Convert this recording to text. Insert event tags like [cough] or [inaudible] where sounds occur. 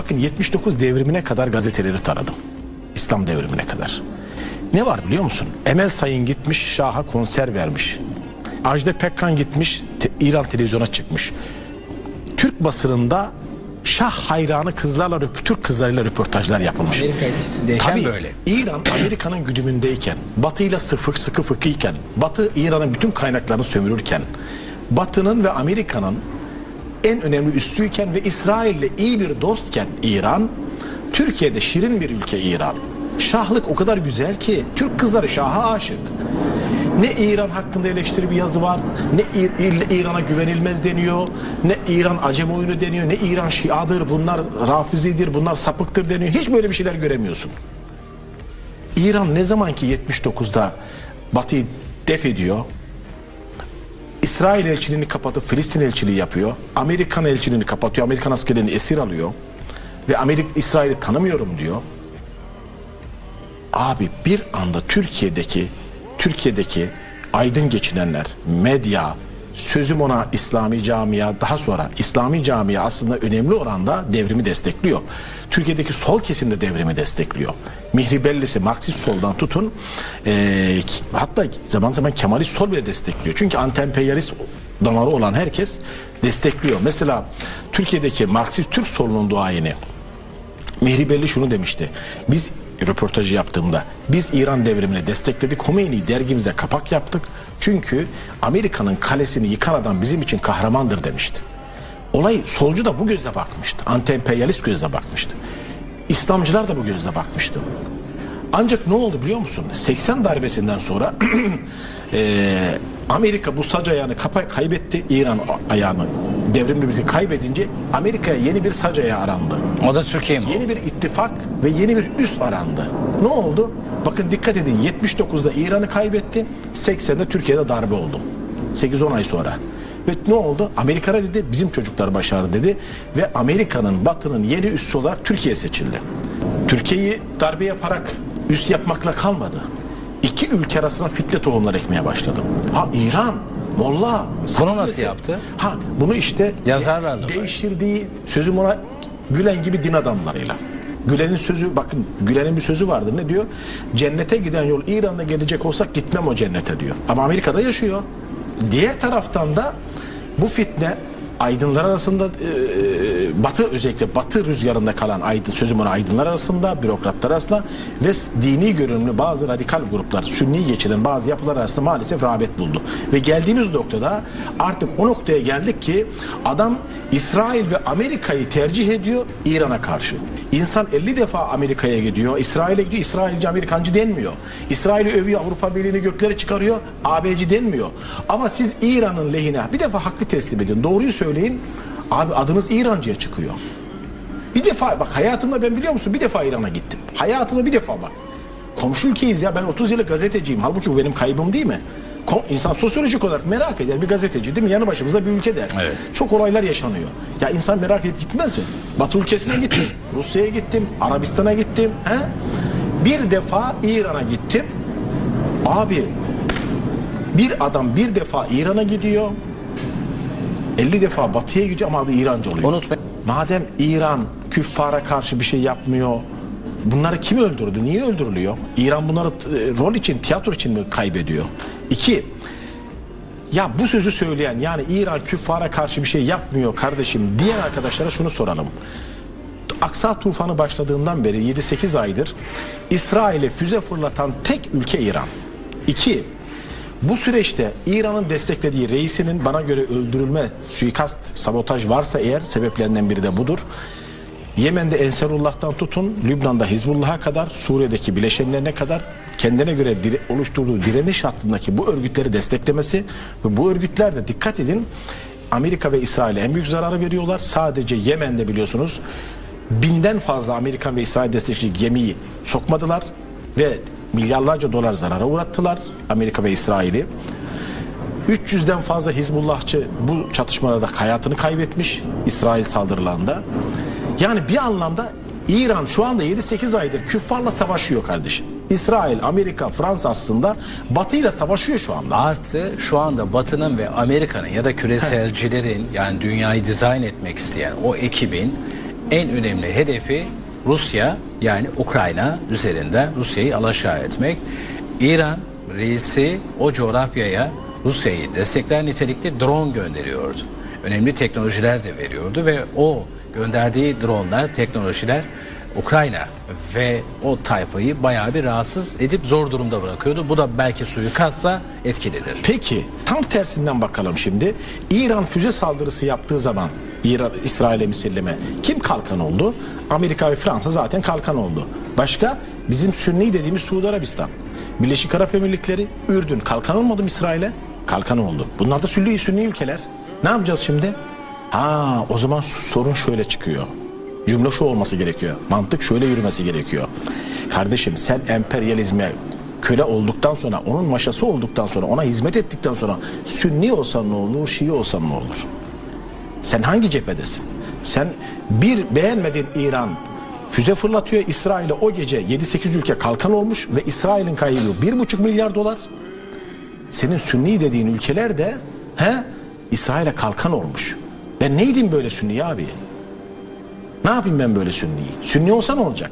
Bakın 79 devrimine kadar gazeteleri taradım. İslam devrimine kadar. Ne var biliyor musun? Emel Sayın gitmiş Şah'a konser vermiş. Ajda Pekkan gitmiş te- İran televizyona çıkmış. Türk basınında Şah hayranı kızlarla Türk kızlarıyla röportajlar yapılmış. Tabii böyle. İran Amerika'nın güdümündeyken, Batı ile sıfır sıkı fıkıyken, Batı İran'ın bütün kaynaklarını sömürürken, Batı'nın ve Amerika'nın en önemli üssüyken ve İsrail'le iyi bir dostken İran, Türkiye'de şirin bir ülke İran. Şahlık o kadar güzel ki Türk kızları Şah'a aşık. Ne İran hakkında eleştiri bir yazı var, ne İran'a güvenilmez deniyor, ne İran acem oyunu deniyor, ne İran Şiadır, bunlar Rafizidir, bunlar sapıktır deniyor. Hiç böyle bir şeyler göremiyorsun. İran ne zaman ki 79'da Batı'yı def ediyor, İsrail elçiliğini kapatıp Filistin elçiliği yapıyor. Amerikan elçiliğini kapatıyor. Amerikan askerlerini esir alıyor. Ve Amerika İsrail'i tanımıyorum diyor. Abi bir anda Türkiye'deki Türkiye'deki aydın geçinenler, medya, sözüm ona İslami camia, daha sonra İslami camia aslında önemli oranda devrimi destekliyor. Türkiye'deki sol kesim de devrimi destekliyor. Mihri Bellisi, Marksist soldan tutun, ki- hatta zaman zaman Kemalist sol bile destekliyor. Çünkü anti-emperyalist damarı olan herkes destekliyor. Mesela Türkiye'deki Marksist Türk solunun duayeni, Mihri Belli şunu demişti. Biz röportajı yaptığımda biz İran devrimini destekledik. Khomeini dergimize kapak yaptık. Çünkü Amerika'nın kalesini yıkan adam bizim için kahramandır demişti. Olay solcu da bu gözle bakmıştı. Anti-emperyalist gözle bakmıştı. İslamcılar da bu gözle bakmıştı. Ancak ne oldu biliyor musun? 80 darbesinden sonra [clears throat] eee, Amerika bu sac ayağını kapa- kaybetti. İran ayağını devrimle birlikte kaybedince Amerika'ya yeni bir sac ayağı arandı. O da Türkiye mi? Yeni bir ittifak ve yeni bir üs arandı. Ne oldu? Bakın dikkat edin 79'da İran'ı kaybetti. 80'de Türkiye'de darbe oldu. 8-10 ay sonra. Ve ne oldu? Amerika dedi bizim çocuklar başardı dedi. Ve Amerika'nın batının yeni üssü olarak Türkiye seçildi. Türkiye'yi darbe yaparak üs yapmakla kalmadı. İki ülke arasına fitne tohumlar ekmeye başladı. Ha İran, Molla. Bunu nasıl yaptı? Ha bunu işte Yazarlarla değiştirdiği sözüm ona Gülen gibi din adamlarıyla. Gülen'in sözü bakın Gülen'in bir sözü vardır ne diyor? Cennete giden yol İran'da gelecek olsak gitmem o cennete diyor. Ama Amerika'da yaşıyor. Diğer taraftan da bu fitne aydınlar arasında e, batı özellikle batı rüzgarında kalan aydın sözüm ona aydınlar arasında bürokratlar arasında ve dini görünümlü bazı radikal gruplar sünni geçiren bazı yapılar arasında maalesef rağbet buldu. Ve geldiğimiz noktada artık o noktaya geldik ki adam İsrail ve Amerika'yı tercih ediyor İran'a karşı. İnsan 50 defa Amerika'ya gidiyor, İsrail'e gidiyor, İsrailci Amerikancı denmiyor. İsrail'i övüyor, Avrupa Birliği'ni göklere çıkarıyor, AB'ci denmiyor. Ama siz İran'ın lehine bir defa hakkı teslim edin, doğruyu söyleyin, abi adınız İrancıya çıkıyor. Bir defa bak hayatımda ben biliyor musun bir defa İran'a gittim. Hayatımda bir defa bak. Komşu ülkeyiz ya ben 30 yıllık gazeteciyim. Halbuki bu benim kaybım değil mi? İnsan sosyolojik olarak merak eder bir gazeteci değil mi? Yanı başımızda bir ülke der. Evet. Çok olaylar yaşanıyor. Ya insan merak edip gitmez mi? Batı ülkesine gittim. [clears throat] Rusya'ya gittim. Arabistan'a gittim. He? Bir defa İran'a gittim. Abi bir adam bir defa İran'a gidiyor. 50 defa batıya gidiyor ama adı İrancı oluyor. Unutmayın. Madem İran küffara karşı bir şey yapmıyor, bunları kim öldürdü? Niye öldürülüyor? İran bunları e, rol için, tiyatro için mi kaybediyor? İki, ya bu sözü söyleyen yani İran küffara karşı bir şey yapmıyor kardeşim diyen arkadaşlara şunu soralım. Aksa tufanı başladığından beri 7-8 aydır İsrail'e füze fırlatan tek ülke İran. İki, bu süreçte İran'ın desteklediği reisinin bana göre öldürülme, suikast, sabotaj varsa eğer sebeplerinden biri de budur. Yemen'de Enserullah'tan tutun, Lübnan'da Hizbullah'a kadar, Suriye'deki bileşenlerine kadar kendine göre dire- oluşturduğu direniş hattındaki bu örgütleri desteklemesi ve bu örgütler de dikkat edin Amerika ve İsrail'e en büyük zararı veriyorlar. Sadece Yemen'de biliyorsunuz binden fazla Amerikan ve İsrail destekçi gemiyi sokmadılar ve milyarlarca dolar zarara uğrattılar Amerika ve İsrail'i. 300'den fazla Hizbullahçı bu çatışmalarda hayatını kaybetmiş İsrail saldırılarında. Yani bir anlamda İran şu anda 7-8 aydır küffarla savaşıyor kardeşim. İsrail, Amerika, Fransa aslında Batı ile savaşıyor şu anda. Artı şu anda Batı'nın ve Amerika'nın ya da küreselcilerin yani dünyayı dizayn etmek isteyen o ekibin en önemli hedefi Rusya yani Ukrayna üzerinden Rusya'yı alaşağı etmek. İran reisi o coğrafyaya Rusya'yı destekler nitelikte drone gönderiyordu. Önemli teknolojiler de veriyordu ve o gönderdiği dronlar, teknolojiler Ukrayna ve o tayfayı bayağı bir rahatsız edip zor durumda bırakıyordu. Bu da belki suikastsa etkilidir. Peki tam tersinden bakalım şimdi. İran füze saldırısı yaptığı zaman İran, İsrail'e misilleme kim kalkan oldu? Amerika ve Fransa zaten kalkan oldu. Başka? Bizim Sünni dediğimiz Suudi Arabistan. Birleşik Arap Emirlikleri, Ürdün kalkan olmadı mı İsrail'e? Kalkan oldu. Bunlar da Sünni, Sünni ülkeler. Ne yapacağız şimdi? Ha, o zaman sorun şöyle çıkıyor. Cümle şu olması gerekiyor. Mantık şöyle yürümesi gerekiyor. Kardeşim sen emperyalizme köle olduktan sonra, onun maşası olduktan sonra, ona hizmet ettikten sonra Sünni olsan ne olur, Şii olsan ne olur? Sen hangi cephedesin? Sen bir beğenmediğin İran füze fırlatıyor. İsrail'e o gece 7-8 ülke kalkan olmuş ve İsrail'in kaybı 1,5 milyar dolar. Senin Sünni dediğin ülkeler de he, İsrail'e kalkan olmuş. Ben neydim böyle Sünni abi? Ne yapayım ben böyle Sünniyi? Sünni olsa ne olacak?